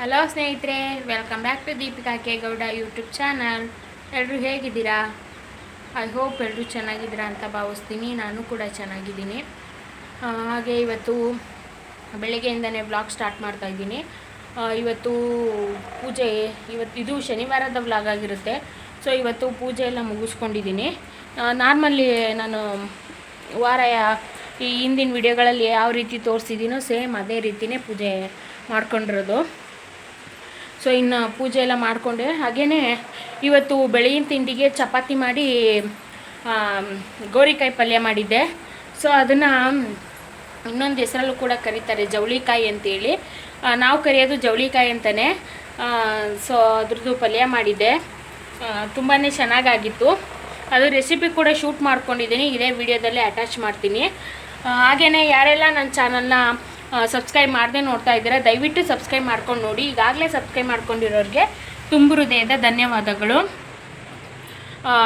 Hello ಸ್ನೇಹಿತರೆ welcome back to Deepika K Gowda YouTube channel ಎಲ್ಲರೂ ಹೇಗಿದ್ದೀರಾ? ಐ ಹೋಪ್ ಎಲ್ಲರೂ ಚೆನ್ನಾಗಿದ್ದೀರಾ ಅಂತ ಭಾವಿಸ್ತೀನಿ. ನಾನು ಕೂಡ ಚೆನ್ನಾಗಿದ್ದೀನಿ. ಹಾಗೆ ಇವತ್ತು ಬೆಳಗ್ಗೆಯಿಂದನೇ ಬ್ಲಾಗ್ ಸ್ಟಾರ್ಟ್ ಮಾಡ್ತಾ ಇದ್ದೀನಿ. ಇವತ್ತು ಪೂಜೆ ಇವತ್ತು ಇದು ಶನಿವಾರದ ವ್ಲಾಗ್ ಆಗಿರುತ್ತೆ. ಸೊ ಇವತ್ತು ಪೂಜೆ ಎಲ್ಲ ಮುಗಿಸ್ಕೊಂಡಿದ್ದೀನಿ. ನಾರ್ಮಲ್ಲಿ ನಾನು ವಾರ, ಈ ಹಿಂದಿನ ವಿಡಿಯೋಗಳಲ್ಲಿ ಯಾವ ರೀತಿ ತೋರಿಸಿದ್ದೀನೋ ಸೇಮ್ ಅದೇ ರೀತಿಯೇ ಪೂಜೆ ಮಾಡ್ಕೊಂಡಿರೋದು. ಸೊ ಇನ್ನು ಪೂಜೆ ಎಲ್ಲ ಮಾಡಿಕೊಂಡೆ. ಹಾಗೆಯೇ ಇವತ್ತು ಬೆಳಗಿನ ತಿಂಡಿಗೆ ಚಪಾತಿ ಮಾಡಿ ಗೋರಿಕಾಯಿ ಪಲ್ಯ ಮಾಡಿದ್ದೆ. ಸೊ ಅದನ್ನು ಇನ್ನೊಂದು ಹೆಸರಲ್ಲೂ ಕೂಡ ಕರೀತಾರೆ, ಜವಳಿಕಾಯಿ ಅಂತೇಳಿ. ನಾವು ಕರೆಯೋದು ಜವಳಿಕಾಯಿ ಅಂತಲೇ ಸೊ ಅದ್ರದ್ದು ಪಲ್ಯ ಮಾಡಿದ್ದೆ. ತುಂಬಾ ಚೆನ್ನಾಗಾಗಿತ್ತು. ಅದು ರೆಸಿಪಿ ಕೂಡ ಶೂಟ್ ಮಾಡ್ಕೊಂಡಿದ್ದೀನಿ. ಇದೇ ವಿಡಿಯೋದಲ್ಲೇ ಅಟ್ಯಾಚ್ ಮಾಡ್ತೀನಿ. ಹಾಗೆಯೇ ಯಾರೆಲ್ಲ ನನ್ನ ಚಾನಲ್ನ ಸಬ್ಸ್ಕ್ರೈಬ್ ಮಾಡದೆ ನೋಡ್ತಾ ಇದ್ದೀರಾ, ದಯವಿಟ್ಟು ಸಬ್ಸ್ಕ್ರೈಬ್ ಮಾಡ್ಕೊಂಡು ನೋಡಿ. ಈಗಾಗಲೇ ಸಬ್ಸ್ಕ್ರೈಬ್ ಮಾಡ್ಕೊಂಡಿರೋರಿಗೆ ತುಂಬ ಹೃದಯದ ಧನ್ಯವಾದಗಳು.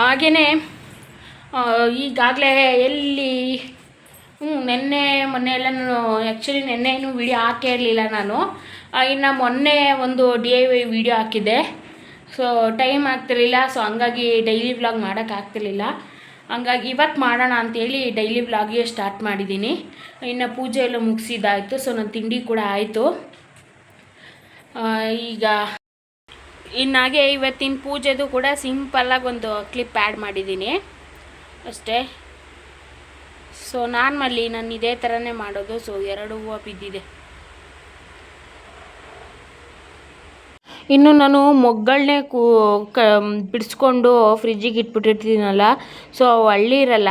ಹಾಗೆಯೇ ಈಗಾಗಲೇ ಎಲ್ಲಿ ಹ್ಞೂ ನಿನ್ನೆ, ಮೊನ್ನೆ ಎಲ್ಲ ನಾನು ಆ್ಯಕ್ಚುಲಿ ನಿನ್ನೆನೂ ವಿಡಿಯೋ ಹಾಕೇ ಇರಲಿಲ್ಲ ನಾನು. ಇನ್ನು ಮೊನ್ನೆ ಒಂದು ಡಿ ಐ ವೈ ವಿಡಿಯೋ ಹಾಕಿದ್ದೆ. ಸೊ ಟೈಮ್ ಆಗ್ತಿರಲಿಲ್ಲ. ಸೊ ಹಂಗಾಗಿ ಡೈಲಿ ವ್ಲಾಗ್ ಮಾಡೋಕ್ಕಾಗ್ತಿರ್ಲಿಲ್ಲ ಹಂಗಾಗಿ ಇವತ್ತು ಮಾಡೋಣ ಅಂತೇಳಿ ಡೈಲಿ ವ್ಲಾಗಿಗೆ ಸ್ಟಾರ್ಟ್ ಮಾಡಿದ್ದೀನಿ. ಇನ್ನು ಪೂಜೆ ಎಲ್ಲ ಮುಗಿಸಿದ್ದಾಯಿತು ಸೊ ನನ್ನ ತಿಂಡಿ ಕೂಡ ಆಯಿತು. ಈಗ ಇನ್ನಾಗೆ ಇವತ್ತಿನ ಪೂಜೆದು ಕೂಡ ಸಿಂಪಲ್ಲಾಗಿ ಒಂದು ಕ್ಲಿಪ್ ಆ್ಯಡ್ ಮಾಡಿದ್ದೀನಿ. ಅಷ್ಟೇ. ಸೊ ನಾರ್ಮಲಿ ನಾನು ಇದೇ ಥರನೇ ಮಾಡೋದು ಸೊ ಎರಡು ಹೂವು ಬಿದ್ದಿದೆ. ಇನ್ನು ನಾನು ಮೊಗ್ಗಳನ್ನೇ ಕೂ ಕ ಬಿಡಿಸ್ಕೊಂಡು ಫ್ರಿಜ್ಜಿಗೆ ಇಟ್ಬಿಟ್ಟಿರ್ತೀನಲ್ಲ ಸೊ ಹಳ್ಳಿರಲ್ಲ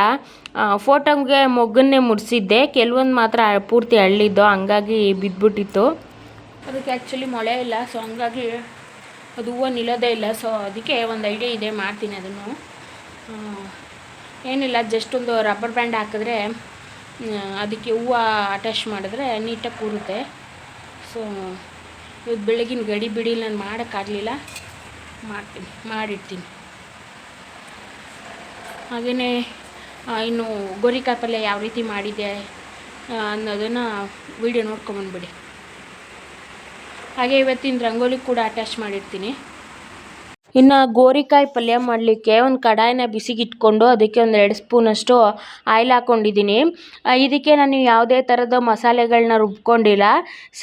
ಫೋಟೋಗೆ ಮೊಗ್ಗನ್ನೇ ಮುಡಿಸಿದ್ದೆ. ಕೆಲವೊಂದು ಮಾತ್ರ ಪೂರ್ತಿ ಹಳ್ಳಿದ್ದು, ಹಂಗಾಗಿ ಬಿದ್ದುಬಿಟ್ಟಿತ್ತು ಅದಕ್ಕೆ ಆ್ಯಕ್ಚುಲಿ ಮೊಳೆ ಇಲ್ಲ ಸೊ ಹಂಗಾಗಿ ಅದು ಹೂವು ನಿಲ್ಲೋದೇ ಇಲ್ಲ. ಸೊ ಅದಕ್ಕೆ ಒಂದು ಐಡಿಯಾ ಇದೆ, ಮಾಡ್ತೀನಿ ಅದನ್ನು. ಏನಿಲ್ಲ ಜಸ್ಟ್ ಒಂದು ರಬ್ಬರ್ ಬ್ಯಾಂಡ್ ಹಾಕಿದ್ರೆ ಅದಕ್ಕೆ ಹೂವು ಅಟ್ಯಾಚ್ ಮಾಡಿದ್ರೆ ನೀಟಾಗಿ ಕೂರುತ್ತೆ. ಸೊ ಇವತ್ತು ಬೆಳಗಿನ ಗಡಿ ಬಿಡಿ, ನಾನು ಮಾಡೋಕ್ಕಾಗಲಿಲ್ಲ. ಮಾಡ್ತೀನಿ ಮಾಡಿಡ್ತೀನಿ ಹಾಗೆಯೇ ಇನ್ನು ಗೋರಿಕಾಯಿ ಪಲ್ಯ ಯಾವ ರೀತಿ ಮಾಡಿದೆ ಅನ್ನೋದನ್ನು ವಿಡಿಯೋ ನೋಡ್ಕೊಂಬಂದ್ಬಿಡಿ ಹಾಗೆ ಇವತ್ತಿನ ರಂಗೋಲಿ ಕೂಡ ಅಟ್ಯಾಚ್ ಮಾಡಿರ್ತೀನಿ. ಇನ್ನು ಗೋರಿಕಾಯಿ ಪಲ್ಯ ಮಾಡಲಿಕ್ಕೆ ಒಂದು ಕಡಾಯಿನ ಬಿಸಿಗಿಟ್ಕೊಂಡು ಅದಕ್ಕೆ ಒಂದು ಎರಡು ಸ್ಪೂನಷ್ಟು ಆಯಿಲ್ ಹಾಕ್ಕೊಂಡಿದ್ದೀನಿ. ಇದಕ್ಕೆ ನಾನು ಯಾವುದೇ ಥರದ ಮಸಾಲೆಗಳನ್ನ ರುಬ್ಕೊಂಡಿಲ್ಲ.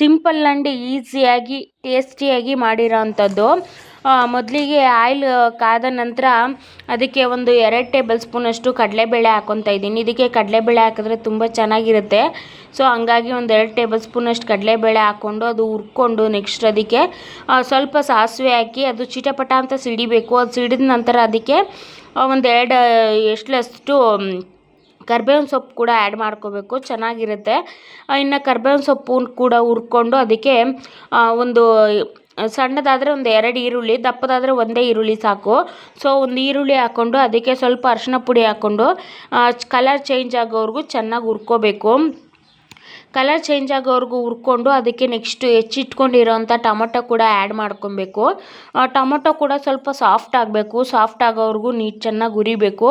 ಸಿಂಪಲ್ ಆ್ಯಂಡ್ ಈಸಿಯಾಗಿ, ಟೇಸ್ಟಿಯಾಗಿ ಮಾಡಿರೋ ಅಂಥದ್ದು ಮೊದಲಿಗೆ ಆಯಿಲ್ ಕಾದ ನಂತರ ಅದಕ್ಕೆ ಒಂದು ಎರಡು ಟೇಬಲ್ ಸ್ಪೂನಷ್ಟು ಕಡಲೆಬೇಳೆ ಹಾಕ್ಕೊತಾ ಇದ್ದೀನಿ. ಇದಕ್ಕೆ ಕಡಲೆಬೇಳೆ ಹಾಕಿದ್ರೆ ತುಂಬ ಚೆನ್ನಾಗಿರುತ್ತೆ. ಸೊ, ಹಂಗಾಗಿ ಒಂದು ಎರಡು ಟೇಬಲ್ ಸ್ಪೂನಷ್ಟು ಕಡಲೆಬೇಳೆ ಹಾಕ್ಕೊಂಡು ಅದು ಹುರ್ಕೊಂಡು ನೆಕ್ಸ್ಟ್ ಅದಕ್ಕೆ ಸ್ವಲ್ಪ ಸಾಸಿವೆ ಹಾಕಿ ಅದು ಚಿಟಪಟ ಅಂತ ಸಿಡಿಬೇಕು. ಅದು ಸಿಡಿದ ನಂತರ ಅದಕ್ಕೆ ಒಂದು ಎರಡು ಎಷ್ಟಲಷ್ಟು ಕರ್ಬೇವಿನ ಸೊಪ್ಪು ಕೂಡ ಆ್ಯಡ್ ಮಾಡ್ಕೋಬೇಕು. ಚೆನ್ನಾಗಿರುತ್ತೆ. ಇನ್ನು ಕರ್ಬೇವಿನ ಸೊಪ್ಪು ಕೂಡ ಹುರ್ಕೊಂಡು ಅದಕ್ಕೆ ಒಂದು ಸಣ್ಣದಾದರೆ ಒಂದು ಎರಡು ಈರುಳ್ಳಿ, ದಪ್ಪದಾದರೆ ಒಂದೇ ಈರುಳ್ಳಿ ಸಾಕು. ಸೊ ಒಂದು ಈರುಳ್ಳಿ ಹಾಕ್ಕೊಂಡು ಅದಕ್ಕೆ ಸ್ವಲ್ಪ ಅರಿಶಿನ ಪುಡಿ ಹಾಕ್ಕೊಂಡು ಕಲರ್ ಚೇಂಜ್ ಆಗೋವರೆಗೂ ಚೆನ್ನಾಗಿ ಹುರ್ಕೋಬೇಕು. ಕಲರ್ ಚೇಂಜ್ ಆಗೋವರೆಗೂ ಹುರ್ಕೊಂಡು ಅದಕ್ಕೆ ನೆಕ್ಸ್ಟು ಹೆಚ್ಚಿಟ್ಕೊಂಡಿರೋಂಥ ಟೊಮೊಟೊ ಕೂಡ ಆ್ಯಡ್ ಮಾಡ್ಕೊಬೇಕು. ಟೊಮೊಟೊ ಕೂಡ ಸ್ವಲ್ಪ ಸಾಫ್ಟ್ ಆಗಬೇಕು. ಸಾಫ್ಟ್ ಆಗೋವರೆಗೂ ನೀಟ್ ಚೆನ್ನಾಗಿ ಹುರಿಬೇಕು.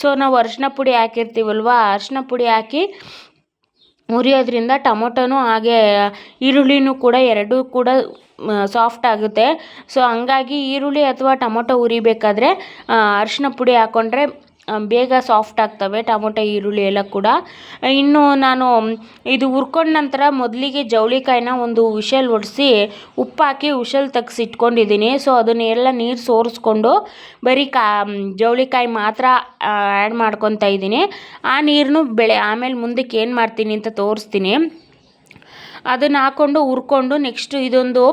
ಸೊ ನಾವು ಅರಿಶಿನ ಪುಡಿ ಹಾಕಿರ್ತೀವಲ್ವ ಅರಿಶಿನ ಪುಡಿ ಹಾಕಿ ಹುರಿಯೋದ್ರಿಂದ ಟೊಮೊಟೊನೂ ಹಾಗೆ ಈರುಳ್ಳಿನೂ ಕೂಡ ಎರಡೂ ಕೂಡ ಸಾಫ್ಟ್ ಆಗುತ್ತೆ. ಸೊ ಹಂಗಾಗಿ ಈರುಳ್ಳಿ ಅಥವಾ ಟೊಮೊಟೊ ಹುರಿಬೇಕಾದ್ರೆ ಅರಿಶಿನ ಪುಡಿ ಹಾಕ್ಕೊಂಡ್ರೆ ಆ, ಬೇಗ ಸಾಫ್ಟ್ ಆಗ್ತವೆ, ಟೊಮೊಟೊ, ಈರುಳ್ಳಿ ಎಲ್ಲ ಕೂಡ. ಇನ್ನು ನಾನು, ಇದು ಹುರ್ಕೊಂಡ ನಂತರ ಮೊದಲಿಗೆ ಜವಳಿಕಾಯಿನ ಒಂದು ಉಷಲ್ ಹೊಡೆಸಿ ಉಪ್ಪು ಹಾಕಿ ಉಷಲ್ ತೆಗ್ಸಿ ಇಟ್ಕೊಂಡಿದ್ದೀನಿ. ಸೊ ಅದನ್ನೆಲ್ಲ ನೀರು ಸೋರಿಸ್ಕೊಂಡು ಬರೀ ಕಾ ಜವಳಿಕಾಯಿ ಮಾತ್ರ ಆ್ಯಡ್ ಮಾಡ್ಕೊತಾ ಇದ್ದೀನಿ. ಆ ನೀರನ್ನು ಬೆಳೆ, ಆಮೇಲೆ ಮುಂದಕ್ಕೆ ಏನು ಮಾಡ್ತೀನಿ ಅಂತ ತೋರಿಸ್ತೀನಿ. ಅದನ್ನು ಹಾಕ್ಕೊಂಡು ಹುರ್ಕೊಂಡು ನೆಕ್ಸ್ಟ್ ಇದೊಂದು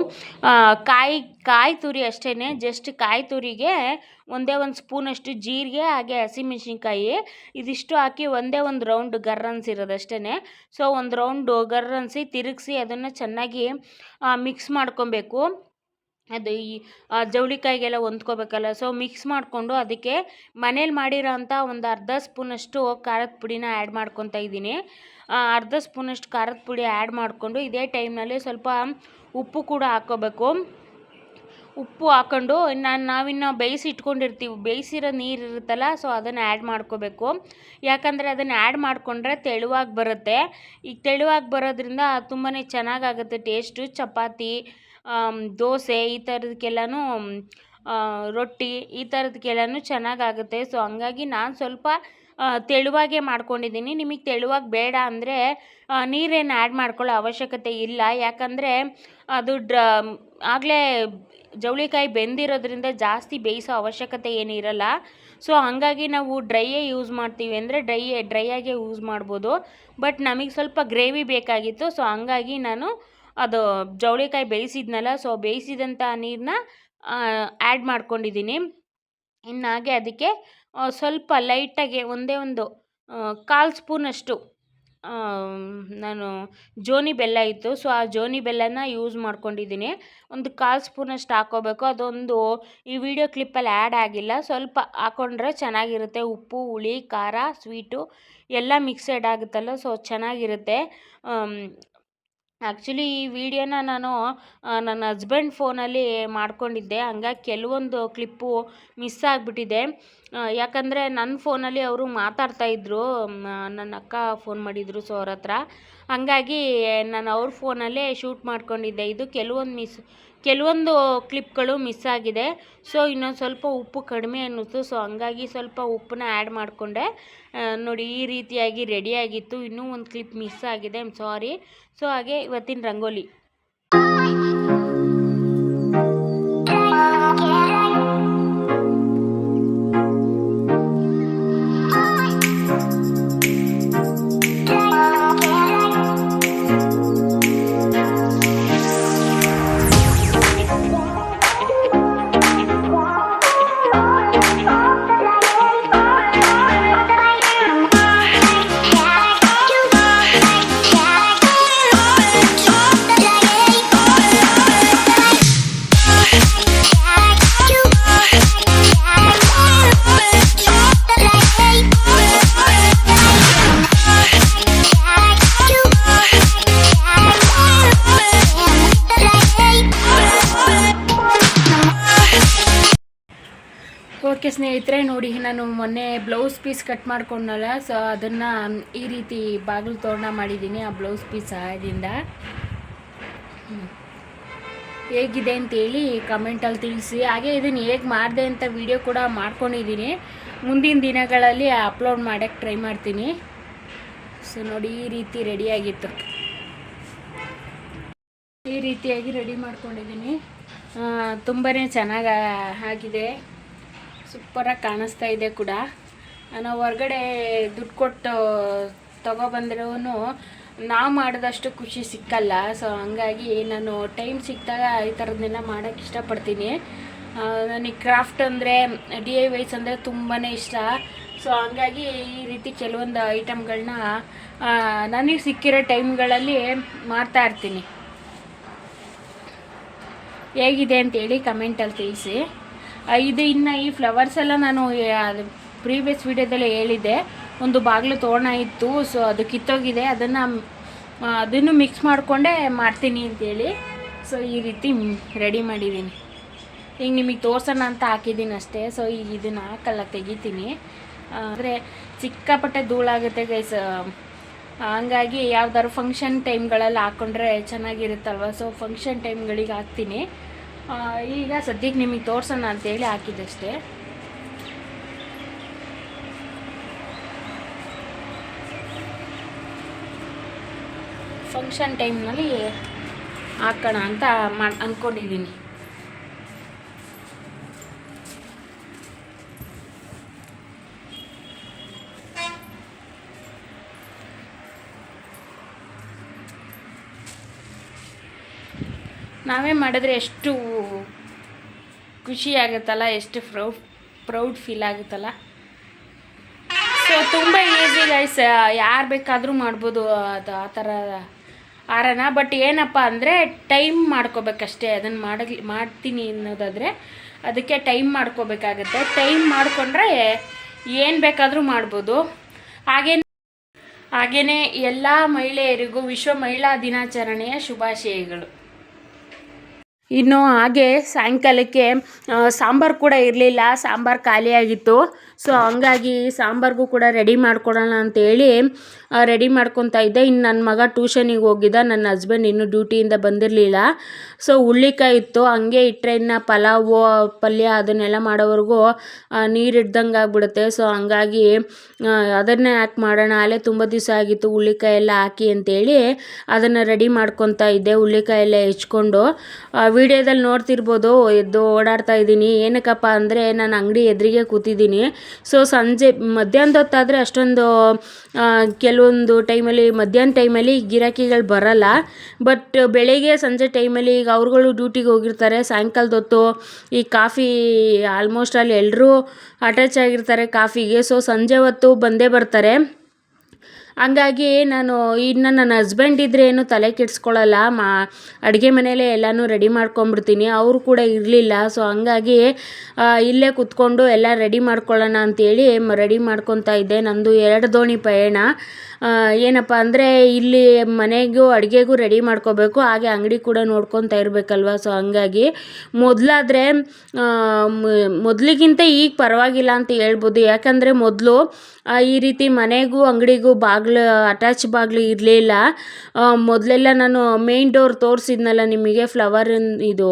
ಕಾಯಿ ಕಾಯಿ ತುರಿ ಅಷ್ಟೇ ಜಸ್ಟ್ ಕಾಯಿ ತುರಿಗೆ ಒಂದೇ ಒಂದು ಸ್ಪೂನಷ್ಟು ಜೀರಿಗೆ, ಹಾಗೆ ಹಸಿಮೆಣ್ಸಿನ್ಕಾಯಿ ಇದಿಷ್ಟು ಹಾಕಿ ಒಂದೇ ಒಂದು ರೌಂಡ್ ಗರ್ರನ್ಸ್ ಅಷ್ಟೇ ಸೊ ಒಂದು ರೌಂಡು ಗರ್ರನ್ಸಿ ತಿರುಗಿಸಿ ಅದನ್ನು ಚೆನ್ನಾಗಿ ಮಿಕ್ಸ್ ಮಾಡ್ಕೊಬೇಕು. ಅದು ಈ ಜವಳಿಕಾಯಿಗೆಲ್ಲ ಹೊಂದ್ಕೋಬೇಕಲ್ಲ. ಸೊ ಮಿಕ್ಸ್ ಮಾಡಿಕೊಂಡು ಅದಕ್ಕೆ ಮನೇಲಿ ಮಾಡಿರೋ ಅಂಥ ಒಂದು ಅರ್ಧ ಸ್ಪೂನಷ್ಟು ಖಾರದ ಪುಡಿನ ಆ್ಯಡ್ ಮಾಡ್ಕೊತಾ ಇದ್ದೀನಿ. ಅರ್ಧ ಸ್ಪೂನಷ್ಟು ಖಾರದ ಪುಡಿ ಆ್ಯಡ್ ಮಾಡಿಕೊಂಡು ಇದೇ ಟೈಮ್ನಲ್ಲಿ ಸ್ವಲ್ಪ ಉಪ್ಪು ಕೂಡ ಹಾಕೋಬೇಕು ಉಪ್ಪು ಹಾಕ್ಕೊಂಡು ನಾನು ನಾವಿನ್ನು ಬೇಯಿಸಿ ಇಟ್ಕೊಂಡಿರ್ತೀವಿ. ಬೇಯಿಸಿರೋ ನೀರು ಇರುತ್ತಲ್ಲ ಸೊ ಅದನ್ನು ಆ್ಯಡ್ ಮಾಡ್ಕೋಬೇಕು. ಯಾಕಂದರೆ ಅದನ್ನು ಆ್ಯಡ್ ಮಾಡಿಕೊಂಡ್ರೆ ತೆಳುವಾಗಿ ಬರುತ್ತೆ. ಈಗ ತೆಳುವಾಗಿ ಬರೋದ್ರಿಂದ ತುಂಬಾ ಚೆನ್ನಾಗಾಗುತ್ತೆ ಟೇಸ್ಟು ಚಪಾತಿ ದೋಸೆ ಈ ಥರದಕ್ಕೆಲ್ಲನೂ ರೊಟ್ಟಿ ಈ ಥರದಕ್ಕೆಲ್ಲನೂ ಚೆನ್ನಾಗಾಗುತ್ತೆ. ಸೊ ಹಂಗಾಗಿ ನಾನು ಸ್ವಲ್ಪ ತೆಳುವಾಗೇ ಮಾಡ್ಕೊಂಡಿದ್ದೀನಿ. ನಿಮಗೆ ತೆಳುವಾಗಿ ಬೇಡ ಅಂದರೆ ನೀರೇನು ಆ್ಯಡ್ ಮಾಡ್ಕೊಳ್ಳೋ ಅವಶ್ಯಕತೆ ಇಲ್ಲ. ಯಾಕಂದರೆ, ಅದು ಡ್ರ, ಆಗಲೇ ಜವಳಿಕಾಯಿ ಬೆಂದಿರೋದ್ರಿಂದ ಜಾಸ್ತಿ ಬೇಯಿಸೋ ಅವಶ್ಯಕತೆ ಏನಿರಲ್ಲ ಸೊ, ಹಾಗಾಗಿ ನಾವು ಡ್ರೈಯೇ ಯೂಸ್ ಮಾಡ್ತೀವಿ ಅಂದರೆ ಡ್ರೈ ಡ್ರೈಯಾಗೇ ಯೂಸ್ ಮಾಡ್ಬೋದು. ಬಟ್ ನಮಗೆ ಸ್ವಲ್ಪ ಗ್ರೇವಿ ಬೇಕಾಗಿತ್ತು. ಸೊ, ಹಂಗಾಗಿ ನಾನು ಅದು ಜವಳಿಕಾಯಿ ಬೇಯಿಸಿದ್ನಲ್ಲ, ಸೊ ಬೇಯಿಸಿದಂಥ ನೀರನ್ನ ಆ್ಯಡ್ ಮಾಡ್ಕೊಂಡಿದ್ದೀನಿ. ಇನ್ನಾಗೆ ಅದಕ್ಕೆ ಸ್ವಲ್ಪ ಲೈಟಾಗಿ ಒಂದೇ ಒಂದು ಕಾಲು ಸ್ಪೂನಷ್ಟು ನಾನು ಜೋನಿ ಬೆಲ್ಲ ಇತ್ತು. ಸೊ, ಆ ಜೋನಿ ಬೆಲ್ಲನ ಯೂಸ್ ಮಾಡ್ಕೊಂಡಿದ್ದೀನಿ. ಒಂದು ಕಾಲು ಸ್ಪೂನಷ್ಟು ಹಾಕ್ಕೋಬೇಕು ಅದೊಂದು, ಈ ವಿಡಿಯೋ ಕ್ಲಿಪ್ಪಲ್ಲಿ ಆ್ಯಡ್ ಆಗಿಲ್ಲ. ಸ್ವಲ್ಪ ಹಾಕ್ಕೊಂಡ್ರೆ ಚೆನ್ನಾಗಿರುತ್ತೆ. ಉಪ್ಪು, ಹುಳಿ, ಖಾರ, ಸ್ವೀಟು ಎಲ್ಲ ಮಿಕ್ಸೆಡ್ ಆಗುತ್ತಲ್ಲ, ಸೊ, ಚೆನ್ನಾಗಿರುತ್ತೆ. ಆ್ಯಕ್ಚುಲಿ ಈ ವಿಡಿಯೋನ ನಾನು ನನ್ನ ಹಸ್ಬೆಂಡ್ ಫೋನಲ್ಲಿ ಮಾಡ್ಕೊಂಡಿದ್ದೆ. ಹಂಗಾಗಿ ಕೆಲವೊಂದು ಕ್ಲಿಪ್ಪು ಮಿಸ್ ಆಗಿಬಿಟ್ಟಿದೆ. ಯಾಕಂದರೆ ನನ್ನ ಫೋನಲ್ಲಿ ಅವರು ಮಾತಾಡ್ತಾ ಮಾತಾಡ್ತಾಯಿದ್ರು ನನ್ನ ಅಕ್ಕ ಫೋನ್ ಮಾಡಿದರು ಸೊ ಅವ್ರ ಹತ್ರ. ಹಾಗಾಗಿ, ನಾನು ಅವ್ರ ಫೋನಲ್ಲೇ ಶೂಟ್ ಮಾಡ್ಕೊಂಡಿದ್ದೆ. ಇದು ಕೆಲವೊಂದು ಮಿಸ್ ಕೆಲವೊಂದು ಕ್ಲಿಪ್ಗಳು ಮಿಸ್ ಆಗಿದೆ. ಸೊ ಇನ್ನೊಂದು ಸ್ವಲ್ಪ ಉಪ್ಪು ಕಡಿಮೆ ಅನ್ನಿಸ್ತು ಸೊ ಹಂಗಾಗಿ ಸ್ವಲ್ಪ ಉಪ್ಪನ್ನ ಆ್ಯಡ್ ಮಾಡಿಕೊಂಡೆ. ನೋಡಿ, ಈ ರೀತಿಯಾಗಿ ರೆಡಿಯಾಗಿತ್ತು ಇನ್ನೂ ಒಂದು ಕ್ಲಿಪ್ ಮಿಸ್ ಆಗಿದೆ. ಐಮ್ ಸಾರಿ ಸೊ ಹಾಗೆ ಇವತ್ತಿನ ರಂಗೋಲಿ. ನಾನು ಮೊನ್ನೆ ಬ್ಲೌಸ್ ಪೀಸ್ ಕಟ್ ಮಾಡ್ಕೊಂಡಲ್ಲ ಸೊ ಅದನ್ನು ಈ ರೀತಿ ಬಾಗಿಲು ತೋರಣ ಮಾಡಿದ್ದೀನಿ ಆ ಬ್ಲೌಸ್ ಪೀಸ್ ಸಹಾಯದಿಂದ. ಹೇಗಿದೆ ಅಂತೇಳಿ ಕಮೆಂಟಲ್ಲಿ ತಿಳಿಸಿ. ಹಾಗೆ ಇದನ್ನು ಹೇಗೆ ಮಾಡಿದೆ ಅಂತ ವಿಡಿಯೋ ಕೂಡ ಮಾಡ್ಕೊಂಡಿದ್ದೀನಿ. ಮುಂದಿನ ದಿನಗಳಲ್ಲಿ ಅಪ್ಲೋಡ್ ಮಾಡೋಕ್ಕೆ ಟ್ರೈ ಮಾಡ್ತೀನಿ. ಸೊ ನೋಡಿ, ಈ ರೀತಿ ರೆಡಿಯಾಗಿತ್ತು ಈ ರೀತಿಯಾಗಿ ರೆಡಿ ಮಾಡ್ಕೊಂಡಿದ್ದೀನಿ. ತುಂಬಾ ಚೆನ್ನಾಗಿ ಆಗಿದೆ. ಸೂಪರಾಗಿ ಕಾಣಿಸ್ತಾ ಇದೆ ಕೂಡ. ನಾನು ಹೊರಗಡೆ ದುಡ್ಡು ಕೊಟ್ಟು ತೊಗೊಬಂದ್ರೂ ನಾವು ಮಾಡಿದಷ್ಟು ಖುಷಿ ಸಿಕ್ಕಲ್ಲ. ಸೊ ಹಂಗಾಗಿ ನಾನು ಟೈಮ್ ಸಿಕ್ಕಿದಾಗ ಈ ಥರದ್ದನ್ನೆಲ್ಲ ಮಾಡೋಕ್ಕೆ ಇಷ್ಟಪಡ್ತೀನಿ. ನನಗೆ ಕ್ರಾಫ್ಟ್ ಅಂದರೆ ಡಿ ಐ ವೈಸ್ ಅಂದರೆ ತುಂಬಾ ಇಷ್ಟ. ಸೊ ಹಂಗಾಗಿ ಈ ರೀತಿ ಕೆಲವೊಂದು ಐಟಮ್ಗಳನ್ನ ನನಗೆ ಸಿಕ್ಕಿರೋ ಟೈಮ್ಗಳಲ್ಲಿ ಮಾಡ್ತಾ ಇರ್ತೀನಿ. ಹೇಗಿದೆ ಅಂತೇಳಿ ಕಮೆಂಟಲ್ಲಿ ತಿಳಿಸಿ. ಇದು ಇನ್ನು ಈ ಫ್ಲವರ್ಸ್ ಎಲ್ಲ ನಾನು ಪ್ರೀವಿಯಸ್ ವಿಡಿಯೋದಲ್ಲಿ ಹೇಳಿದ್ದೆ. ಒಂದು ಬಾಗಿಲು ತೋರಣ ಇತ್ತು ಸೊ ಅದು ಕಿತ್ತೋಗಿದೆ. ಅದನ್ನು ಅದನ್ನು ಮಿಕ್ಸ್ ಮಾಡಿಕೊಂಡೇ ಮಾಡ್ತೀನಿ ಅಂತೇಳಿ. ಸೊ ಈ ರೀತಿ ರೆಡಿ ಮಾಡಿದ್ದೀನಿ. ಈಗ ನಿಮಗೆ ತೋರ್ಸೋಣ ಅಂತ ಹಾಕಿದ್ದೀನಿ ಅಷ್ಟೇ. ಸೊ ಈಗ ಇದನ್ನು ಹಾಕಲ್ಲ, ತೆಗಿತೀನಿ. ಅಂದರೆ ಸಿಕ್ಕಾಪಟ್ಟೆ ಧೂಳಾಗುತ್ತೆ ಗೈಸ್ ಹಂಗಾಗಿ ಯಾವ್ದಾದ್ರು ಫಂಕ್ಷನ್ ಟೈಮ್ಗಳಲ್ಲಿ ಹಾಕ್ಕೊಂಡ್ರೆ ಚೆನ್ನಾಗಿರುತ್ತಲ್ವ? ಸೊ ಫಂಕ್ಷನ್ ಟೈಮ್ಗಳಿಗೆ ಹಾಕ್ತೀನಿ. ಈಗ ಸದ್ಯಕ್ಕೆ ನಿಮಗೆ ತೋರ್ಸೋಣ ಅಂತೇಳಿ ಹಾಕಿದ್ದಷ್ಟೇ. ಫಂಕ್ಷನ್ ಟೈಮ್ನಲ್ಲಿ ಹಾಕೋಣ ಅಂತ ಮಾಡಿ ಅಂದ್ಕೊಂಡಿದ್ದೀನಿ ನಾವೇ ಮಾಡಿದ್ರೆ ಎಷ್ಟು ಖುಷಿ ಆಗುತ್ತಲ್ಲ ಎಷ್ಟು ಪ್ರೌಡ್ ಪ್ರೌಡ್ ಫೀಲ್ ಆಗುತ್ತಲ್ಲ. ಸೊ ತುಂಬ ಈಸಿ ಗೈಸ್ ಯಾರು ಬೇಕಾದರೂ ಮಾಡ್ಬೋದು ಅದು ಆ ಥರ ಆರನ ಬಟ್ ಏನಪ್ಪ ಅಂದರೆ ಟೈಮ್ ಮಾಡ್ಕೋಬೇಕಷ್ಟೇ. ಅದನ್ನು ಮಾಡಲಿ ಮಾಡ್ತೀನಿ ಅನ್ನೋದಾದರೆ, ಅದಕ್ಕೆ ಟೈಮ್ ಮಾಡ್ಕೋಬೇಕಾಗತ್ತೆ. ಟೈಮ್ ಮಾಡಿಕೊಂಡ್ರೆ ಏನು ಬೇಕಾದರೂ ಮಾಡ್ಬೋದು. ಹಾಗೇ ಹಾಗೆಯೇ ಎಲ್ಲ ಮಹಿಳೆಯರಿಗೂ ವಿಶ್ವ ಮಹಿಳಾ ದಿನಾಚರಣೆಯ ಶುಭಾಶಯಗಳು. ಇನ್ನು ಹಾಗೆ ಸಾಯಂಕಾಲಕ್ಕೆ ಸಾಂಬಾರು ಕೂಡ ಇರಲಿಲ್ಲ. ಸಾಂಬಾರು ಖಾಲಿಯಾಗಿತ್ತು. ಸೊ ಹಂಗಾಗಿ ಸಾಂಬಾರ್ಗೂ ಕೂಡ ರೆಡಿ ಮಾಡ್ಕೊಡೋಣ ಅಂತೇಳಿ ರೆಡಿ ಮಾಡ್ಕೊತಾ ಇದ್ದೆ. ಇನ್ನು ನನ್ನ ಮಗ ಟ್ಯೂಷನಿಗೆ ಹೋಗಿದ್ದ. ನನ್ನ ಹಸ್ಬೆಂಡ್ ಇನ್ನೂ ಡ್ಯೂಟಿಯಿಂದ ಬಂದಿರಲಿಲ್ಲ. ಸೊ ಹುಳ್ಳಿಕಾಯಿ ಇತ್ತು. ಹಂಗೆ ಇಟ್ಟರೆ ಇನ್ನು ಪಲಾವು, ಪಲ್ಯ ಅದನ್ನೆಲ್ಲ ಮಾಡೋವರೆಗೂ ನೀರು ಇಡ್ದಂಗೆ ಆಗ್ಬಿಡುತ್ತೆ. ಸೊ ಹಂಗಾಗಿ ಅದನ್ನೇ ಹಾಕಿ ಮಾಡೋಣ. ಅಲ್ಲೇ ತುಂಬ ದಿವಸ ಆಗಿತ್ತು ಹುಳ್ಳಿಕಾಯಿ ಎಲ್ಲ ಹಾಕಿ ಅಂತೇಳಿ ಅದನ್ನು ರೆಡಿ ಮಾಡ್ಕೊತಾ ಇದ್ದೆ ಹುಳ್ಳಿಕಾಯಿ ಎಲ್ಲ ಹೆಚ್ಕೊಂಡು. ವಿಡಿಯೋದಲ್ಲಿ ನೋಡ್ತಿರ್ಬೋದು, ಎದ್ದು ಓಡಾಡ್ತಾ ಇದ್ದೀನಿ. ಏನಕ್ಕಪ್ಪ ಅಂದರೆ, ನಾನು ಅಂಗಡಿ ಎದುರಿಗೆ ಕೂತಿದ್ದೀನಿ. ಸೊ ಸಂಜೆ, ಮಧ್ಯಾಹ್ನದ ಹೊತ್ತಾದರೆ ಅಷ್ಟೊಂದು ಕೆಲವೊಂದು ಟೈಮಲ್ಲಿ ಮಧ್ಯಾಹ್ನ ಟೈಮಲ್ಲಿ ಗಿರಾಕಿಗಳು ಬರಲ್ಲ. ಬಟ್ ಬೆಳಿಗ್ಗೆ ಸಂಜೆ ಟೈಮಲ್ಲಿ ಈಗ ಅವ್ರುಗಳು ಡ್ಯೂಟಿಗೆ ಹೋಗಿರ್ತಾರೆ. ಸಾಯಂಕಾಲದ ಹೊತ್ತು ಈ ಕಾಫಿ ಆಲ್ಮೋಸ್ಟ್ ಅಲ್ಲಿ ಎಲ್ಲರೂ ಅಟ್ಯಾಚ್ ಆಗಿರ್ತಾರೆ ಕಾಫಿಗೆ ಸೊ ಸಂಜೆ ಹೊತ್ತು ಬಂದೇ ಬರ್ತಾರೆ. ಹಂಗಾಗಿ ನಾನು ಇನ್ನು ನನ್ನ ಹಸ್ಬೆಂಡ್ ಇದ್ದರೆ ಏನು ತಲೆ ಕೆಡಿಸ್ಕೊಳ್ಳಲ್ಲ ಮಾ, ಅಡುಗೆ ಮನೆಯಲ್ಲೇ ಎಲ್ಲನೂ ರೆಡಿ ಮಾಡ್ಕೊಂಬಿಡ್ತೀನಿ ಅವರು ಕೂಡ ಇರಲಿಲ್ಲ ಸೊ ಹಂಗಾಗಿ ಇಲ್ಲೇ ಕೂತ್ಕೊಂಡು ಎಲ್ಲ ರೆಡಿ ಮಾಡ್ಕೊಳ್ಳೋಣ ಅಂತೇಳಿ ರೆಡಿ ಮಾಡ್ಕೊತಾ ಇದ್ದೆ. ನಂದು ಎರಡು ದೋಣಿ ಪಯಣ. ಏನಪ್ಪ ಅಂದರೆ ಇಲ್ಲಿ ಮನೆಗೂ ಅಡುಗೆಗೂ ರೆಡಿ ಮಾಡ್ಕೋಬೇಕು. ಹಾಗೆ ಅಂಗಡಿ ಕೂಡ ನೋಡ್ಕೊತಾ ಇರಬೇಕಲ್ವ? ಸೊ ಹಂಗಾಗಿ ಮೊದಲಾದರೆ ಮೊದಲಿಗಿಂತ ಈಗ ಪರವಾಗಿಲ್ಲ ಅಂತ ಹೇಳ್ಬೋದು. ಯಾಕಂದರೆ ಮೊದಲು ಈ ರೀತಿ ಮನೆಗೂ ಅಂಗಡಿಗೂ ಬಾಗಿಲು ಅಟ್ಯಾಚ್ ಬಾಗಿಲು ಇರಲಿಲ್ಲ ಮೊದಲೆಲ್ಲ ನಾನು ಮೇನ್ ಡೋರ್ ತೋರಿಸಿದ್ನಲ್ಲ ನಿಮಗೆ ಫ್ಲವರ್ ಇದು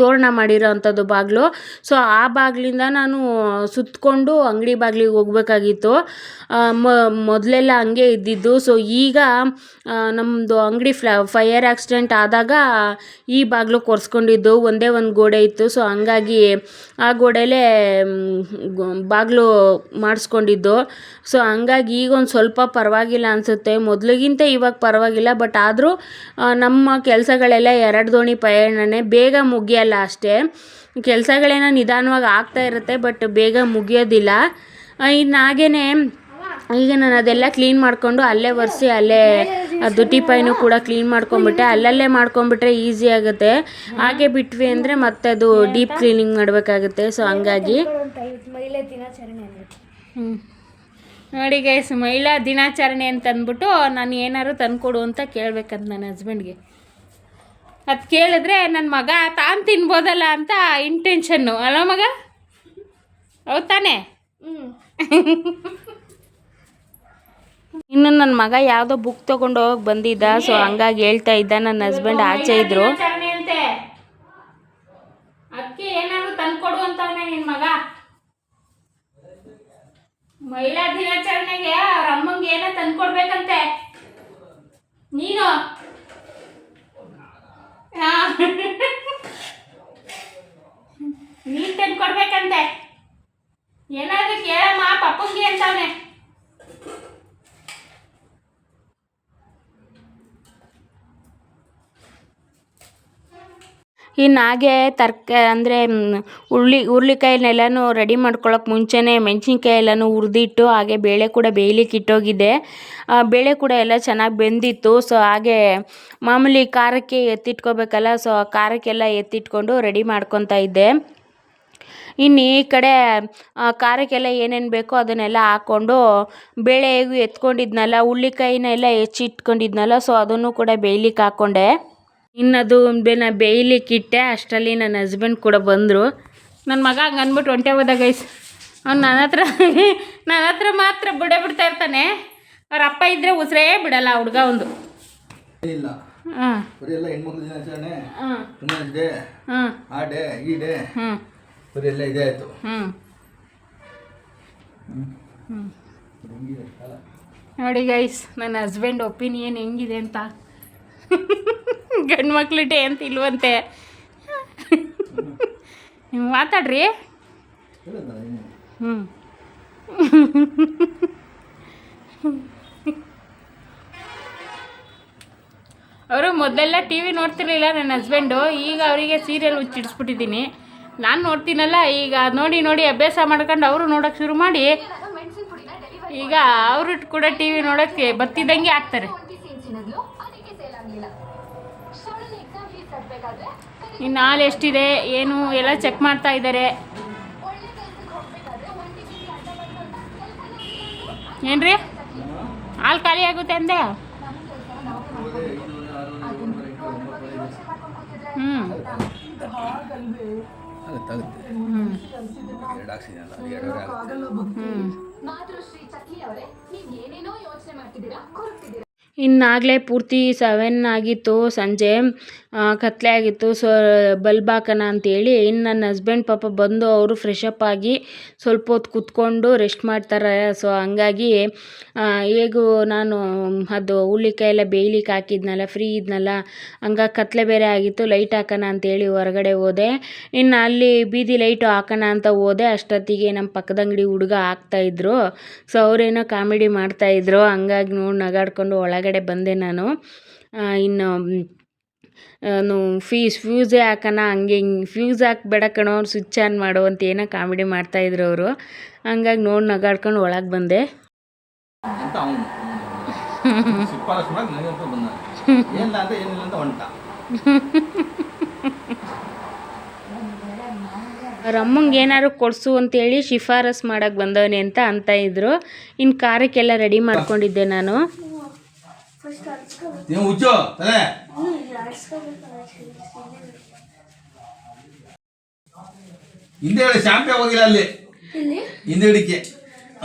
ತೋರಣ ಮಾಡಿರೋ ಅಂಥದ್ದು ಬಾಗಿಲು. ಸೊ ಆ ಬಾಗಿಲಿಂದ ನಾನು ಸುತ್ತಕೊಂಡು ಅಂಗಡಿ ಬಾಗಿಲಿಗೆ ಹೋಗ್ಬೇಕಾಗಿತ್ತು. ಮೊದಲೆಲ್ಲ ಹಂಗೆ ಇದ್ದಿದ್ದು. ಸೊ ಈಗ ನಮ್ಮದು ಅಂಗಡಿ ಫ್ಲ ಫೈಯರ್ ಆಕ್ಸಿಡೆಂಟ್ ಆದಾಗ ಈ ಬಾಗಿಲು ಕೊರೆಸ್ಕೊಂಡಿದ್ದು. ಒಂದೇ ಒಂದು ಗೋಡೆ ಇತ್ತು. ಸೊ ಹಂಗಾಗಿ ಆ ಗೋಡೆಲೇ ಬಾಗಿಲು ಮಾಡಿಸ್ಕೊಂಡಿದ್ದು. ಸೊ ಹಂಗಾಗಿ ಈಗ ಒಂದು ಸ್ವಲ್ಪ ಪರವಾಗಿಲ್ಲ ಅನಿಸುತ್ತೆ. ಮೊದಲಿಗಿಂತ ಇವಾಗ ಪರವಾಗಿಲ್ಲ. ಬಟ್ ಆದರೂ ನಮ್ಮ ಕೆಲಸಗಳೆಲ್ಲ ಎರಡು ದೋಣಿ ಪಯಣನೇ. ಬೇಗ ಮುಗಿಯಲ್ಲ ಅಷ್ಟೇ. ಕೆಲಸಗಳೇನೋ ನಿಧಾನವಾಗಿ ಆಗ್ತಾ ಇರುತ್ತೆ ಬಟ್ ಬೇಗ ಮುಗಿಯೋದಿಲ್ಲ. ಇನ್ನು ಹಾಗೇ ಈಗ ನಾನು ಅದೆಲ್ಲ ಕ್ಲೀನ್ ಮಾಡಿಕೊಂಡು ಅಲ್ಲೇ ಒರೆಸಿ ಅಲ್ಲೇ ಅದು ಪೈನು ಕೂಡ ಕ್ಲೀನ್ ಮಾಡ್ಕೊಂಬಿಟ್ಟೆ ಅಲ್ಲಲ್ಲೇ ಮಾಡ್ಕೊಂಬಿಟ್ರೆ ಈಸಿ ಆಗುತ್ತೆ. ಹಾಗೆ ಬಿಟ್ವಿ ಅಂದರೆ ಮತ್ತೆ ಅದು ಡೀಪ್ ಕ್ಲೀನಿಂಗ್ ಮಾಡಬೇಕಾಗುತ್ತೆ. ಸೊ ಹಂಗಾಗಿ ಹ್ಞೂ ನೋಡಿ ಗೈಸ್ ಮಹಿಳಾ ದಿನಾಚರಣೆ ಅಂತ ಅಂದ್ಬಿಟ್ಟು ನಾನು ಏನಾದ್ರು ತಂದುಕೊಡು ಅಂತ ಕೇಳ್ಬೇಕಂತ ನನ್ನ ಹಸ್ಬೆಂಡ್ಗೆ ಅದು ಕೇಳಿದ್ರೆ ನನ್ನ ಮಗ, ತಾನು ತಿನ್ಬೋದಲ್ಲ ಅಂತ ಇಂಟೆನ್ಷನ್ನು ಅಲ್ಲ ಮಗ? ಹೌದು ತಾನೇ? ಇನ್ನು ನನ್ನ ಮಗ ಯಾವುದೋ ಬುಕ್ ತೊಗೊಂಡು ಹೋಗಿ ಬಂದಿದ್ದ ಸೊ ಹಂಗಾಗಿ ಹೇಳ್ತಾ ಇದ್ದ. ನನ್ನ ಹಸ್ಬೆಂಡ್ ಆಚೆ ಇದ್ರು. ಅದಕ್ಕೆ ಮಹಿಳಾ ದಿನಾಚರಣೆಗೆ ಅವ್ರ ಅಮ್ಮಂಗೆ ಏನೋ ತಂದ್ಕೊಡ್ಬೇಕಂತೆ ನೀನು? ನೀನ್ ತಂದ್ಕೊಡ್ಬೇಕಂತೆ. ಏನಾದ್ರು ಕೇಳಮ್ಮ ಪಪ್ಪಂಗೆ ಅಂತವನೆ. ಇನ್ನು ಹಾಗೆ ತರ್ಕ, ಅಂದರೆ ಹುರ್ಳಿ ಹುರ್ಳಿಕಾಯಿನೆಲ್ಲನೂ ರೆಡಿ ಮಾಡ್ಕೊಳ್ಳೋಕೆ ಮುಂಚೆನೇ ಮೆಣಸಿನ್ಕಾಯಿ ಎಲ್ಲನೂ ಹುರಿದಿಟ್ಟು, ಹಾಗೆ ಬೇಳೆ ಕೂಡ ಬೇಯ್ಲಿಕ್ಕೆ ಇಟ್ಟೋಗಿದ್ದೆ ಬೇಳೆ ಕೂಡ ಎಲ್ಲ ಚೆನ್ನಾಗಿ ಬೆಂದಿತ್ತು. ಸೊ ಹಾಗೆ ಮಾಮೂಲಿ ಖಾರಕ್ಕೆ ಎತ್ತಿಟ್ಕೋಬೇಕಲ್ಲ ಸೊ ಖಾರಕ್ಕೆಲ್ಲ ಎತ್ತಿಟ್ಕೊಂಡು ರೆಡಿ ಮಾಡ್ಕೊತಾ ಇದ್ದೆ. ಇನ್ನು ಈ ಕಡೆ ಖಾರಕ್ಕೆಲ್ಲ ಏನೇನು ಬೇಕೋ ಅದನ್ನೆಲ್ಲ ಹಾಕ್ಕೊಂಡು ಬೇಳೆ ಹೇಗೂ ಎತ್ಕೊಂಡಿದ್ನಲ್ಲ ಹುಳ್ಳಿಕಾಯಿನ ಎಲ್ಲ ಹೆಚ್ಚಿಟ್ಕೊಂಡಿದ್ನಲ್ಲ ಸೊ ಅದನ್ನು ಕೂಡ ಬೇಯ್ಲಿಕ್ಕೆ ಹಾಕ್ಕೊಂಡೆ ಇನ್ನು ಅದು ಬೆನ ಬೇಯ್ಲಿಕ್ಕೆ ಇಟ್ಟೆ ಅಷ್ಟರಲ್ಲಿ ನನ್ನ ಹಸ್ಬೆಂಡ್ ಕೂಡ ಬಂದರು. ನನ್ನ ಮಗ ಹಂಗೆ ಅಂದ್ಬಿಟ್ಟು ಹೊಂಟೆ ಹೋದಾಗ ಗೈಸ್ ಅವ್ನು ನನ್ನ ಹತ್ರ ನನ್ನ ಹತ್ರ ಮಾತ್ರ ಬಿಡೇ ಬಿಡ್ತಾ ಇರ್ತಾನೆ. ಅವ್ರ ಅಪ್ಪ ಇದ್ದರೆ ಉಸಿರೇ ಬಿಡಲ್ಲ ಆ ಹುಡುಗ ಒಂದು. ಇಲ್ಲ. ಹಾಂ. ಬರೀ ಎಲ್ಲ ಹೆಣ್ಮಕ್ಳು ದಿನಾಚರಣೆ ಹಾಂ. ಡೇ ಹಾಂ. ಆ ಡೇ ಈ ಡೇ. ಹ್ಞೂ ಬರೀ ಎಲ್ಲ ಇದೇ ಆಯಿತು. ಹ್ಞೂ ನೋಡಿ ಗೈಸ್ ನನ್ನ ಹಸ್ಬೆಂಡ್ ಒಪಿನಿಯನ್ ಹೆಂಗಿದೆ ಅಂತ. ಗಂಡು ಮಕ್ಳು ಡೇ ಅಂತ ಇಲ್ವಂತೆ. ನೀವು ಮಾತಾಡ್ರಿ. ಅವರು ಮೊದಲೆಲ್ಲ ಟಿ ವಿ ನೋಡ್ತಿರ್ಲಿಲ್ಲ ನನ್ನ ಹಸ್ಬೆಂಡು. ಈಗ ಅವರಿಗೆ ಸೀರಿಯಲ್ ಹುಚ್ಚಿಡಿಸ್ಬಿಟ್ಟಿದ್ದೀನಿ ನಾನು ನೋಡ್ತೀನಲ್ಲ, ಈಗ ನೋಡಿ ನೋಡಿ ಅಭ್ಯಾಸ ಮಾಡ್ಕೊಂಡು ಅವರು ನೋಡೋಕೆ ಶುರು ಮಾಡಿ. ಈಗ ಅವರು ಕೂಡ ಟಿ ವಿ ನೋಡೋಕ್ಕೆ ಬತ್ತಿದ್ದಂಗೆ ಆಗ್ತಾರೆ. ಇನ್ನು ಹಾಲು ಎಷ್ಟಿದೆ, ಏನು ಎಲ್ಲ ಚೆಕ್ ಮಾಡ್ತಾ ಇದ್ದಾರೆ. ಏನ್ರಿ? ಹಾಲು ಖಾಲಿ ಆಗುತ್ತೆ ಅಂದೆ? ಹ್ಞೂ ಇನ್ನಾಗಲೇ ಪೂರ್ತಿ ಸೆವೆನ್ ಆಗಿತ್ತು ಸಂಜೆ. ಕತ್ಲೆ ಆಗಿತ್ತು. ಸೊ ಬಲ್ಬ್ ಹಾಕೋಣ ಅಂತೇಳಿ ಇನ್ನು ನನ್ನ ಹಸ್ಬೆಂಡ್ ಪಾಪ ಬಂದು ಅವರು ಫ್ರೆಶ್ ಅಪ್ ಆಗಿ ಸ್ವಲ್ಪ ಹೊತ್ತು ಕೂತ್ಕೊಂಡು ರೆಸ್ಟ್ ಮಾಡ್ತಾರೆ. ಸೊ ಹಂಗಾಗಿ ಹೇಗೂ ನಾನು ಅದು ಹುಳ್ಳಿಕಾಯಿ ಎಲ್ಲ ಬೇಯ್ಲಿಕ್ಕೆ ಹಾಕಿದ್ನಲ್ಲ ಫ್ರೀ ಇದ್ನಲ್ಲ, ಹಂಗಾಗಿ ಕತ್ಲೆ ಬೇರೆ ಆಗಿತ್ತು. ಲೈಟ್ ಹಾಕೋಣ ಅಂತೇಳಿ ಹೊರಗಡೆ ಹೋದೆ. ಇನ್ನು ಅಲ್ಲಿ ಬೀದಿ ಲೈಟು ಹಾಕೋಣ ಅಂತ ಹೋದೆ. ಅಷ್ಟೊತ್ತಿಗೆ ನಮ್ಮ ಪಕ್ಕದಂಗಡಿ ಹುಡುಗ ಹಾಕ್ತಾಯಿದ್ರು ಸೊ ಅವರೇನೋ ಕಾಮಿಡಿ ಮಾಡ್ತಾಯಿದ್ರು ಹಂಗಾಗಿ ನೋಡಿ ನಗಾಡ್ಕೊಂಡು ಒಳಗಡೆ ಬಂದೆ ನಾನು. ಇನ್ನು ನಾನು ಫೀಸ್ ಫ್ಯೂಸೇ ಹಾಕೋಣ ಹಂಗೆ ಹಿಂಗೆ ಫ್ಯೂಸ್ ಹಾಕ್ಬೇಡ ಕಣೋ ಸ್ವಿಚ್ ಆನ್ ಮಾಡು ಅಂತ ಏನೋ ಕಾಮಿಡಿ ಮಾಡ್ತಾಯಿದ್ರು ಅವರು. ಹಂಗಾಗಿ ನೋಡಿ ನಗಾಡ್ಕೊಂಡು ಒಳಗೆ ಬಂದೆ. ಅವ್ರ ಅಮ್ಮಂಗೆ ಏನಾದ್ರು ಕೊಡಿಸು ಅಂತೇಳಿ ಶಿಫಾರಸ್ ಮಾಡಕ್ಕೆ ಬಂದವನೇ ಅಂತ ಅಂತ ಇದ್ರು. ಇನ್ನು ಕಾರಕ್ಕೆಲ್ಲ ರೆಡಿ ಮಾಡ್ಕೊಂಡಿದ್ದೆ ನಾನು. ನೀವು ಉಜ್ಜೋ ತಲೆ ಹಿಂದೆ ಹೇಳಿ ಶಾಂಪೆ ಹೋಗಿಲ್ಲ ಅಲ್ಲಿ ಹಿಂದೆ ಹಿಡಿಕೆ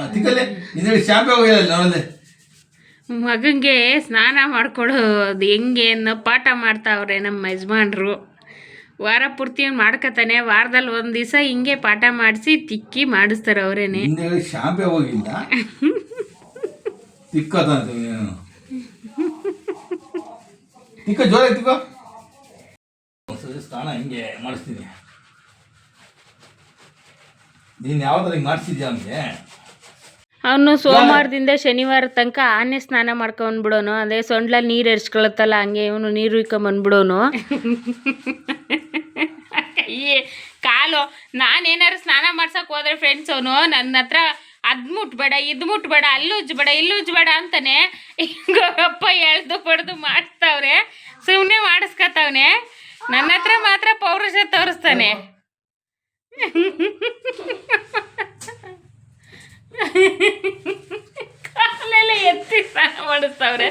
ತಿಕ್ಕಲ್ಲಿ ಹಿಂದೆ ಹೇಳಿ ಶಾಂಪೆ ಹೋಗಿಲ್ಲ ಅಲ್ಲಿ ನೋಡಲ್ಲಿ ಮಗನಿಗೆ ಸ್ನಾನ ಮಾಡ್ಕೊಡೋದು ಹೆಂಗೆ ಅನ್ನೋ ಪಾಠ ಮಾಡ್ತಾವ್ರೆ ನಮ್ಮ ಯಜಮಾನ್ರು. ವಾರ ಪೂರ್ತಿ ಮಾಡ್ಕೊತಾನೆ ವಾರದಲ್ಲಿ ಒಂದು ದಿವಸ ಹಿಂಗೆ ಪಾಠ ಮಾಡಿಸಿ ತಿಕ್ಕಿ ಮಾಡಿಸ್ತಾರೆ ಅವರೇನೆ ಶಾಂಪೆ ಹೋಗಿಲ್ಲ? ತಿಕ್ಕದಂತ ನೀನು. ತಿಕ್ಕ ಜೋರ ತಿಕ್ಕೋ ಒಂದ್ಸರಿ ಸ್ನಾನ ಹಿಂಗೆ ಮಾಡಿಸ್ತೀನಿ. ನೀನು ಯಾವ್ದಾರ ಹಿಂಗೆ ಮಾಡಿಸಿದ್ಯಾ ಅವನಿಗೆ? ಅವನು ಸೋಮವಾರದಿಂದ ಶನಿವಾರ ತನಕ ಆನೆ ಸ್ನಾನ ಮಾಡ್ಕೊಂಡ್ಬಿಡೋನು ಅದೇ ಸೊಂಡ್ಲಲ್ಲಿ ನೀರು ಎರ್ಸ್ಕೊಳತ್ತಲ್ಲ ಹಂಗೆ ಇವನು ನೀರು ಇಕ್ಕೊಂಬಂದ್ಬಿಡೋನು ಈ ಕಾಲು. ನಾನೇನಾರು ಸ್ನಾನ ಮಾಡ್ಸಕ್ಕೆ ಹೋದ್ರೆ ಫ್ರೆಂಡ್ಸ್ ಅವನು ನನ್ನ ಹತ್ರ ಅದ್ ಮುಟ್ಬೇಡ, ಇದು ಮುಟ್ಬೇಡ ಅಲ್ಲೂಜ್ ಉಜ್ಬೇಡ ಇಲ್ಲೂಜ್ ಉಜ್ಬೇಡ ಅಂತಾನೆ ಅಪ್ಪ ಎಳ್ದು ಪಡೆದು ಮಾಡಿಸ್ತಾವ್ರೆ ಸುಮ್ಮನೆ ಮಾಡಿಸ್ಕೊತಾವ್ನೆ ನನ್ನ ಹತ್ರ ಮಾತ್ರ ಪೌರುಷ ತೋರಿಸ್ತಾನೆ. ಕಾಲೆಲ್ಲ ಎತ್ತಿ ಸ್ನಾನ ಮಾಡಿಸ್ತಾವ್ರೆ.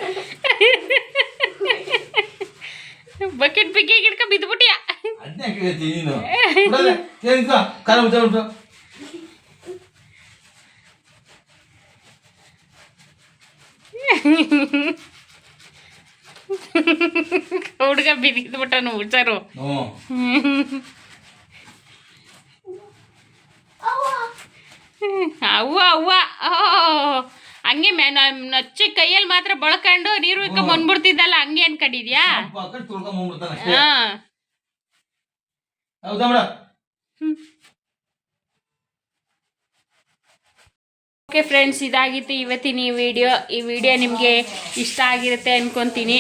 ಬಕೆಟ್ ಬಿಗಿ ಹಿಡ್ಕೊ ಬಿದ್ಬಿಟ್ಟಿಯ ಅದನ್ನೇ ಕೇಳ್ತೀನಿ ನೀನು ಬಿಡಲ್ಲ, ಕೇಳಿಸ್ಕೊ, ಕಾಲ ಮುಚ್ಚ ಬಿಟ್ಟು ಹುಡುಗ ಬಿದ್ಬಿಟ್ಟನು ಹುಷಾರು. ಅವ್ವ ಅವ್ವ. ಹಂಗೆ ನಚ್ಚಿ ಕೈಯಲ್ಲಿ ಮಾತ್ರ ಬಳ್ಕೊಂಡು ನೀರು ಇಕ್ಕ ಬಂದ್ಬಿಡ್ತಿದ್ದಲ್ಲ ಹಂಗೆ ಅನ್ಕೊಂಡಿದ್ಯಾ? ಹಾ ಹೌದಾ ಮೇಡ ಓಕೆ ಫ್ರೆಂಡ್ಸ್ ಇದಾಗಿತ್ತು. ಇವತ್ತಿನ ಈ ವಿಡಿಯೋ ಈ ವಿಡಿಯೋ ನಿಮಗೆ ಇಷ್ಟ ಆಗಿರುತ್ತೆ ಅಂದ್ಕೊತೀನಿ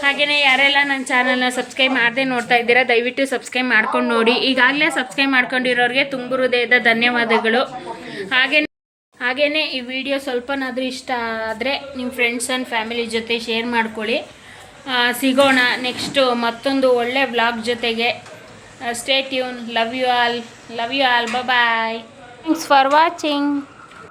ಹಾಗೆಯೇ ಯಾರೆಲ್ಲ ನನ್ನ ಚಾನಲ್ನ ಸಬ್ಸ್ಕ್ರೈಬ್ ಮಾಡದೆ ನೋಡ್ತಾ ಇದ್ದೀರಾ, ದಯವಿಟ್ಟು ಸಬ್ಸ್ಕ್ರೈಬ್ ಮಾಡ್ಕೊಂಡು ನೋಡಿ. ಈಗಾಗಲೇ ಸಬ್ಸ್ಕ್ರೈಬ್ ಮಾಡ್ಕೊಂಡಿರೋರಿಗೆ ತುಂಬ ಹೃದಯದ ಧನ್ಯವಾದಗಳು. ಹಾಗೆ ಹಾಗೆಯೇ ಈ ವಿಡಿಯೋ ಸ್ವಲ್ಪನಾದರೂ ಇಷ್ಟ ಆದರೆ ನಿಮ್ಮ ಫ್ರೆಂಡ್ಸ್ ಆ್ಯಂಡ್ ಫ್ಯಾಮಿಲಿ ಜೊತೆ ಶೇರ್ ಮಾಡ್ಕೊಳ್ಳಿ. ಸಿಗೋಣ ನೆಕ್ಸ್ಟು ಮತ್ತೊಂದು ಒಳ್ಳೆ ವ್ಲಾಗ್ ಜೊತೆಗೆ. Stay tune love you all love you all bye thanks for watching